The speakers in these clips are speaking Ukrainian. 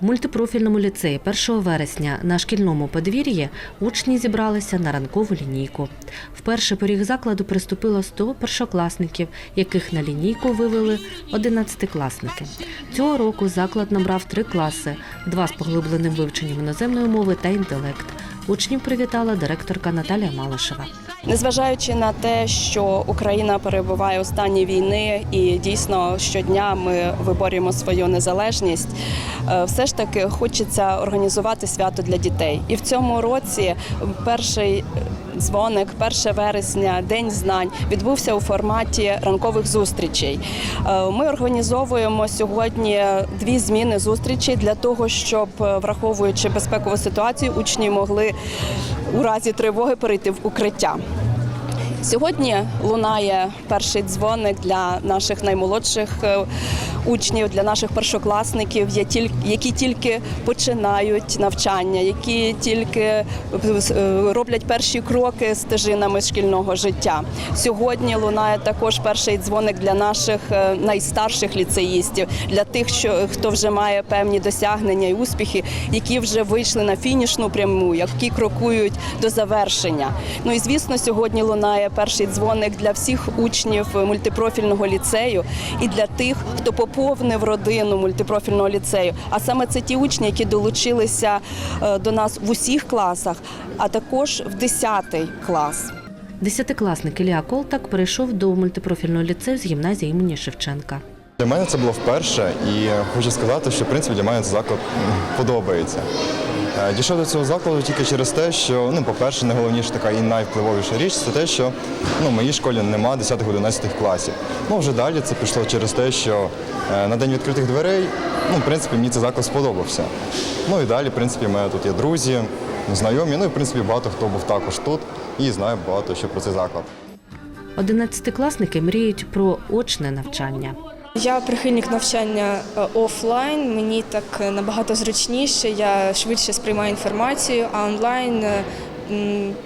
В мультипрофільному ліцеї 1 вересня на шкільному подвір'ї учні зібралися на ранкову лінійку. Вперше поріг закладу приступило 100 першокласників, яких на лінійку вивели 11-класники. Цього року заклад набрав три класи: два з поглибленим вивченням іноземної мови та інтелект. Учнів привітала директорка Наталія Малишева. Незважаючи на те, що Україна перебуває у стані війни, і дійсно щодня ми виборюємо свою незалежність, е, все ж таки хочеться організувати свято для дітей. І в цьому році перший дзвоник, 1 вересня, День знань відбувся у форматі ранкових зустрічей. Е, Ми організовуємо сьогодні дві зміни зустрічей для того, щоб, е, враховуючи безпекову ситуацію, учні могли у разі тривоги перейти в укриття. Сьогодні лунає перший дзвоник для наших наймолодших е, учнів, для наших першокласників, які тільки починають навчання, які тільки е, роблять перші кроки стежинами шкільного життя. Сьогодні лунає також перший дзвоник для наших е, найстарших ліцеїстів, для тих, що хто вже має певні досягнення і успіхи, які вже вийшли на фінішну пряму, які крокують до завершення. Ну і звісно, сьогодні лунає перший дзвоник для всіх учнів мультипрофільного ліцею і для тих, хто поповнив родину мультипрофільного ліцею. А саме це ті учні, які долучилися е, до нас в усіх класах, а також в 10 клас. Десятикласник Ілля Колтак перейшов до мультипрофільного ліцею з гімназії імені Шевченка. Для мене це було вперше, і хочу сказати, що в принципі для мене цей заклад подобається. Е, Дійшов до цього закладу тільки через те, що, ну, по-перше, найголовніша така і найвпливовіша річ це те, що ну, в моїй школі нема 10-11 класів. Ну, вже далі це пішло через те, що е, на день відкритих дверей, ну, в принципі, мені цей заклад сподобався. Ну і далі, в принципі, в мене тут є друзі, знайомі, ну і в принципі багато хто був також тут і знає багато що про цей заклад. Одинадцятикласники мріють про очне навчання. Я прихильник навчання е, офлайн. Мені так е, набагато зручніше. Я швидше сприймаю інформацію, а онлайн е,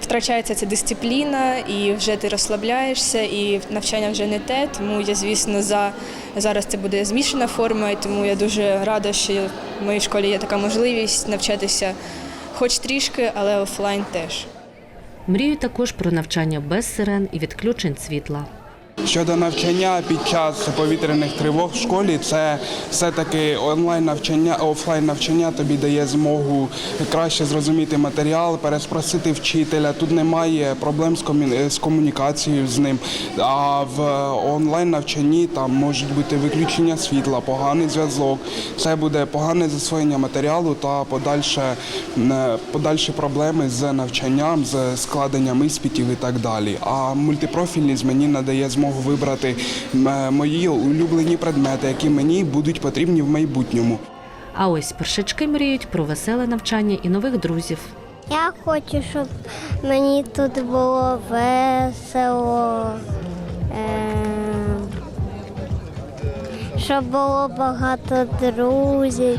втрачається ця дисципліна, і вже ти розслабляєшся, і навчання вже не те. Тому я, звісно, за зараз це буде змішана форма, і тому я дуже рада, що в моїй школі є така можливість навчатися, хоч трішки, але офлайн теж. Мріють також про навчання без сирен і відключень світла. Щодо навчання під час повітряних тривог в школі, це все-таки онлайн навчання, офлайн навчання тобі дає змогу краще зрозуміти матеріал, переспросити вчителя. Тут немає проблем з комі- з комунікацією з ним. А в онлайн навчанні там можуть бути виключення світла, поганий зв'язок. Це буде погане засвоєння матеріалу та подальше, подальші проблеми з навчанням, з складенням іспитів і так далі. А мультипрофільність мені надає змогу вибрати мої улюблені предмети, які мені будуть потрібні в майбутньому. А ось першачки мріють про веселе навчання і нових друзів. Я хочу, щоб мені тут було весело, ем, щоб було багато друзів,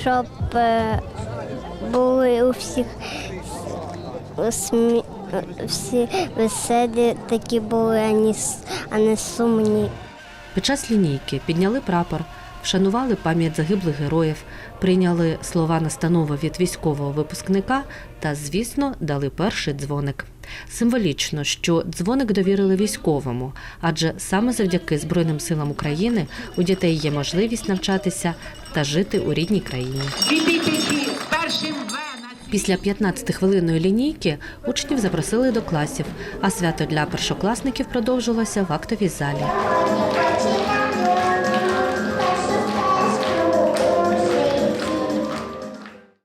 щоб е, були у всіх смі- всі веселі такі були, а не а не сумні. Під час лінійки підняли прапор, вшанували пам'ять загиблих героїв, прийняли слова настанови від військового випускника та, звісно, дали перший дзвоник. Символічно, що дзвоник довірили військовому, адже саме завдяки Збройним силам України у дітей є можливість навчатися та жити у рідній країні. 2000 Після 15-хвилинної лінійки учнів запросили до класів, а свято для першокласників продовжилося в актовій залі.